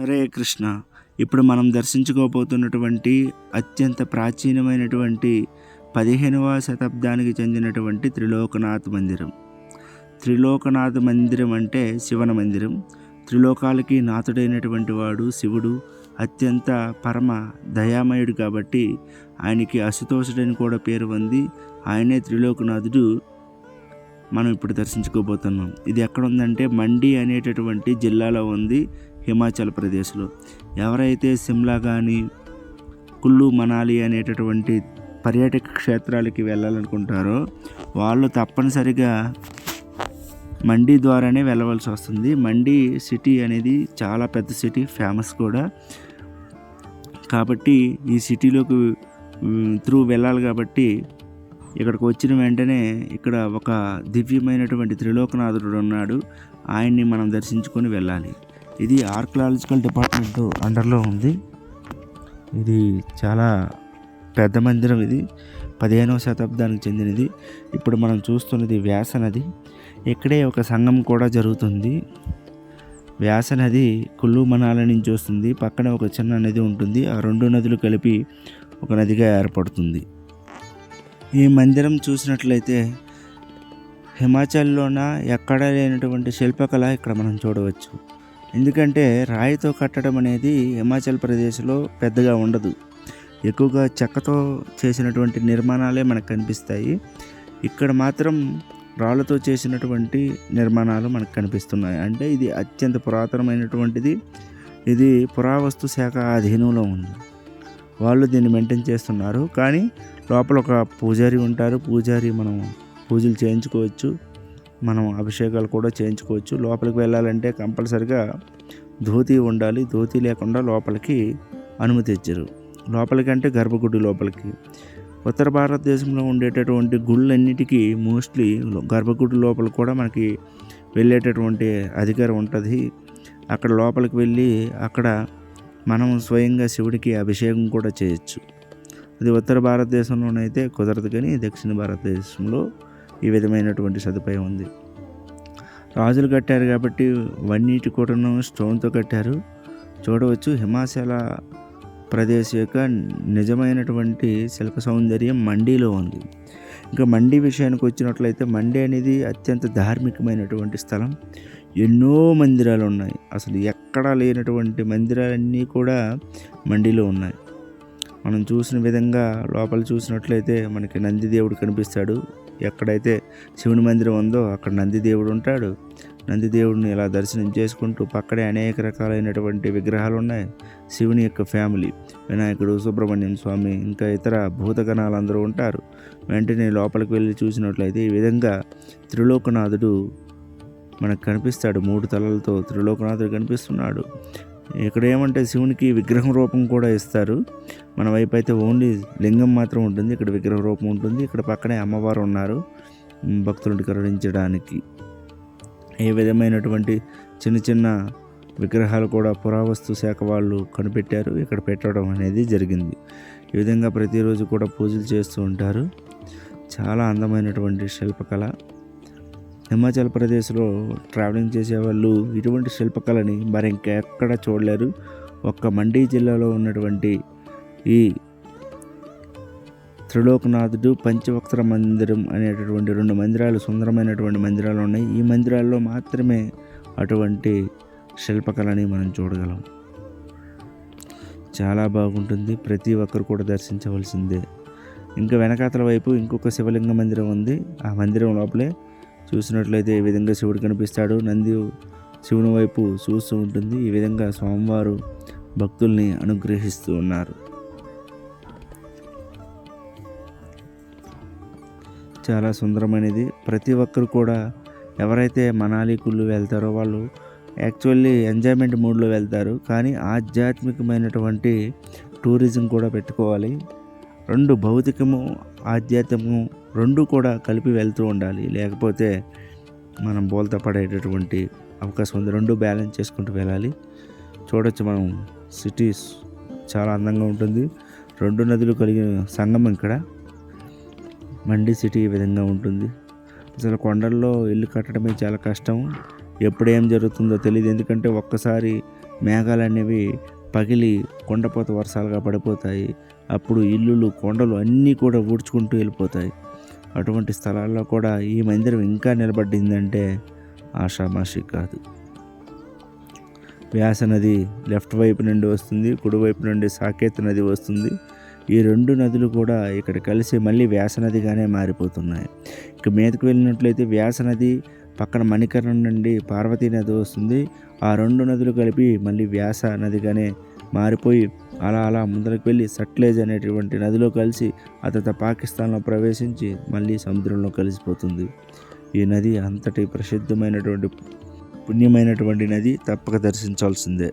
హరే కృష్ణ. ఇప్పుడు మనం దర్శించుకోబోతున్నటువంటి అత్యంత ప్రాచీనమైనటువంటి పదిహేనవ శతాబ్దానికి చెందినటువంటి త్రిలోకనాథ్ మందిరం. త్రిలోకనాథ్ మందిరం అంటే శివన మందిరం. త్రిలోకాలకి నాథుడైనటువంటి వాడు శివుడు అత్యంత పరమ దయామయుడు కాబట్టి ఆయనకి అశుతోషుడని కూడా పేరు ఉంది ఆయనే త్రిలోకనాథుడు. మనం ఇప్పుడు దర్శించుకోబోతున్నాం. ఇది ఎక్కడ ఉందంటే మండి అనేటటువంటి జిల్లాలో ఉంది. హిమాచల్ ప్రదేశ్లో. ఎవరైతే సిమ్లా కానీ కుల్లు మనాలి అనేటటువంటి పర్యాటక క్షేత్రాలకి వెళ్ళాలనుకుంటారో వాళ్ళు తప్పనిసరిగా మండి ద్వారానే వెళ్ళవలసి వస్తుంది. మండి సిటీ అనేది చాలా పెద్ద సిటీ ఫేమస్ కూడా. కాబట్టి ఈ సిటీలోకి త్రూ వెళ్ళాలి కాబట్టి ఇక్కడికి వచ్చిన వెంటనే ఇక్కడ ఒక దివ్యమైనటువంటి త్రిలోకనాథుడు ఉన్నాడు. ఆయన్ని మనం దర్శించుకొని వెళ్ళాలి. ఇది ఆర్కలాజికల్ డిపార్ట్మెంట్ అండర్లో ఉంది. ఇది చాలా పెద్ద మందిరం ఇది. పదిహేనవ శతాబ్దానికి చెందినది. ఇప్పుడు మనం చూస్తున్నది వ్యాస నది. ఇక్కడే ఒక సంఘం కూడా జరుగుతుంది. వ్యాస నది కుల్లు మనాల నుంచి వస్తుంది. పక్కన ఒక చిన్న నది ఉంటుంది. ఆ రెండు నదులు కలిపి ఒక నదిగా ఏర్పడుతుంది. ఈ మందిరం చూసినట్లయితే హిమాచల్లోన ఎక్కడా లేనటువంటి శిల్పకళ ఇక్కడ మనం చూడవచ్చు. ఎందుకంటే రాయితో కట్టడం అనేది హిమాచల్ ప్రదేశ్లో పెద్దగా ఉండదు. ఎక్కువగా చెక్కతో చేసినటువంటి నిర్మాణాలే మనకు కనిపిస్తాయి. ఇక్కడ మాత్రం రాళ్ళతో చేసినటువంటి నిర్మాణాలు మనకు కనిపిస్తున్నాయి. అంటే ఇది అత్యంత పురాతనమైనటువంటిది. ఇది పురావస్తు శాఖ అధీనంలో ఉంది. వాళ్ళు దీన్ని మెయింటైన్ చేస్తున్నారు. కానీ లోపల ఒక పూజారి ఉంటారు. పూజారి మనం పూజలు చేయించుకోవచ్చు. మనం అభిషేకాలు కూడా చేయించుకోవచ్చు. లోపలికి వెళ్ళాలంటే కంపల్సరిగా ధోతి ఉండాలి. ధోతి లేకుండా లోపలికి అనుమతి ఇచ్చారు. లోపలికి అంటే గర్భగుడి లోపలికి. ఉత్తర భారతదేశంలో ఉండేటటువంటి గుళ్ళన్నిటికీ మోస్ట్లీ గర్భగుడి లోపల కూడా మనకి వెళ్ళేటటువంటి అధికారం ఉంటుంది. అక్కడ లోపలికి వెళ్ళి అక్కడ మనం స్వయంగా శివుడికి అభిషేకం కూడా చేయొచ్చు. అది ఉత్తర భారతదేశంలోనైతే కుదరదు కానీ దక్షిణ భారతదేశంలో ఈ విధమైనటువంటి సదుపాయం ఉంది. రాజులు కట్టారు కాబట్టి వన్నీటి కూడాను స్టోన్తో కట్టారు. చూడవచ్చు హిమాచల ప్రదేశ్ యొక్క నిజమైనటువంటి శిల్ప సౌందర్యం మండీలో ఉంది. ఇంకా మండీ విషయానికి వచ్చినట్లయితే మండీ అనేది అత్యంత ధార్మికమైనటువంటి స్థలం. ఎన్నో మందిరాలు ఉన్నాయి. అసలు ఎక్కడా లేనటువంటి మందిరాలన్నీ కూడా మండీలో ఉన్నాయి. మనం చూసిన విధంగా లోపల చూసినట్లయితే మనకి నందిదేవుడు కనిపిస్తాడు. ఎక్కడైతే శివుని మందిరం ఉందో అక్కడ నందిదేవుడు ఉంటాడు. నందిదేవుడిని ఇలా దర్శనం చేసుకుంటూ పక్కనే అనేక రకాలైనటువంటి విగ్రహాలు ఉన్నాయి. శివుని యొక్క ఫ్యామిలీ వినాయకుడు సుబ్రహ్మణ్యం స్వామి ఇంకా ఇతర భూతగణాలు అందరూ ఉంటారు. వెంటనే లోపలికి వెళ్ళి చూసినట్లయితే ఈ విధంగా త్రిలోకనాథుడు మనకు కనిపిస్తాడు. మూడు తలలతో త్రిలోకనాథుడు కనిపిస్తున్నాడు. ఇక్కడ ఏమంటే శివునికి విగ్రహం రూపం కూడా ఇస్తారు. మన వైపు అయితే ఓన్లీ లింగం మాత్రం ఉంటుంది. ఇక్కడ విగ్రహ రూపం ఉంటుంది. ఇక్కడ పక్కనే అమ్మవారు ఉన్నారు. భక్తులను కరుణించడానికి. ఏ విధమైనటువంటి చిన్న చిన్న విగ్రహాలు కూడా పురావస్తు శాఖ వాళ్ళు కనిపెట్టారు. ఇక్కడ పెట్టడం అనేది జరిగింది. ఈ విధంగా ప్రతిరోజు కూడా పూజలు చేస్తూ ఉంటారు. చాలా అందమైనటువంటి శిల్పకళ. హిమాచల్ ప్రదేశ్లో ట్రావెలింగ్ చేసే వాళ్ళు ఇటువంటి శిల్పకళని మరి ఇంకెక్కడ చూడలేరు. ఒక్క మండీ జిల్లాలో ఉన్నటువంటి ఈ త్రిలోకనాథుడు పంచవక్ర మందిరం అనేటటువంటి రెండు మందిరాలు సుందరమైనటువంటి మందిరాలు ఉన్నాయి. ఈ మందిరాల్లో మాత్రమే అటువంటి శిల్పకళని మనం చూడగలం. చాలా బాగుంటుంది. ప్రతి ఒక్కరు కూడా దర్శించవలసిందే. ఇంకా వెనకాతల వైపు ఇంకొక శివలింగ మందిరం ఉంది. ఆ మందిరం లోపలే చూసినట్లయితే ఈ విధంగా శివుడు కనిపిస్తాడు. నంది శివుని వైపు చూస్తూ ఉంటుంది. ఈ విధంగా స్వామివారు భక్తుల్ని అనుగ్రహిస్తూ ఉన్నారు. చాలా సుందరమైనది. ప్రతి ఒక్కరు కూడా ఎవరైతే మనాలికులు వెళ్తారో వాళ్ళు యాక్చువల్లీ ఎంజాయ్మెంట్ మూడ్లో వెళ్తారు. కానీ ఆధ్యాత్మికమైనటువంటి టూరిజం కూడా పెట్టుకోవాలి. రెండు భౌతికము ఆధ్యాత్మము రెండు కూడా కలిపి వెళ్తూ ఉండాలి. లేకపోతే మనం బోల్తా పడేటటువంటి అవకాశం ఉంది. రెండు బ్యాలెన్స్ చేసుకుంటూ వెళ్ళాలి. చూడొచ్చు మనం సిటీస్ చాలా అందంగా ఉంటుంది. రెండు నదులు కలిగిన సంగమం ఇక్కడ. మండి సిటీ ఈ విధంగా ఉంటుంది. అసలు కొండల్లో ఇల్లు కట్టడమే చాలా కష్టం. ఎప్పుడు ఏం జరుగుతుందో తెలియదు ఎందుకంటే ఒక్కసారి మేఘాలు అనేవి పగిలి కొండపోత వర్షాలుగా పడిపోతాయి. అప్పుడు ఇల్లులు కొండలు అన్నీ కూడా ఊడ్చుకుంటూ వెళ్ళిపోతాయి. అటువంటి స్థలాల్లో కూడా ఈ మందిరం ఇంకా నిలబడిందంటే ఆషామాషి కాదు. వ్యాస నది లెఫ్ట్ వైపు నుండి వస్తుంది కుడివైపు నుండి సాకేత్ నది వస్తుంది. ఈ రెండు నదులు కూడా ఇక్కడ కలిసి మళ్ళీ వ్యాస నదిగానే మారిపోతున్నాయి. ఇక మీదకు వెళ్ళినట్లయితే వ్యాస నది పక్కన మణికరణం నుండి పార్వతీ నది వస్తుంది. ఆ రెండు నదులు కలిపి మళ్ళీ వ్యాస నదిగానే మారిపోయి అలా అలా ముందరకు వెళ్ళి సట్లేజ్ అనేటువంటి నదిలో కలిసి ఆ తర్వాత పాకిస్తాన్లో ప్రవేశించి మళ్ళీ సముద్రంలో కలిసిపోతుంది. ఈ నది అంతటి ప్రసిద్ధమైనటువంటి పుణ్యమైనటువంటి నది తప్పక దర్శించాల్సిందే.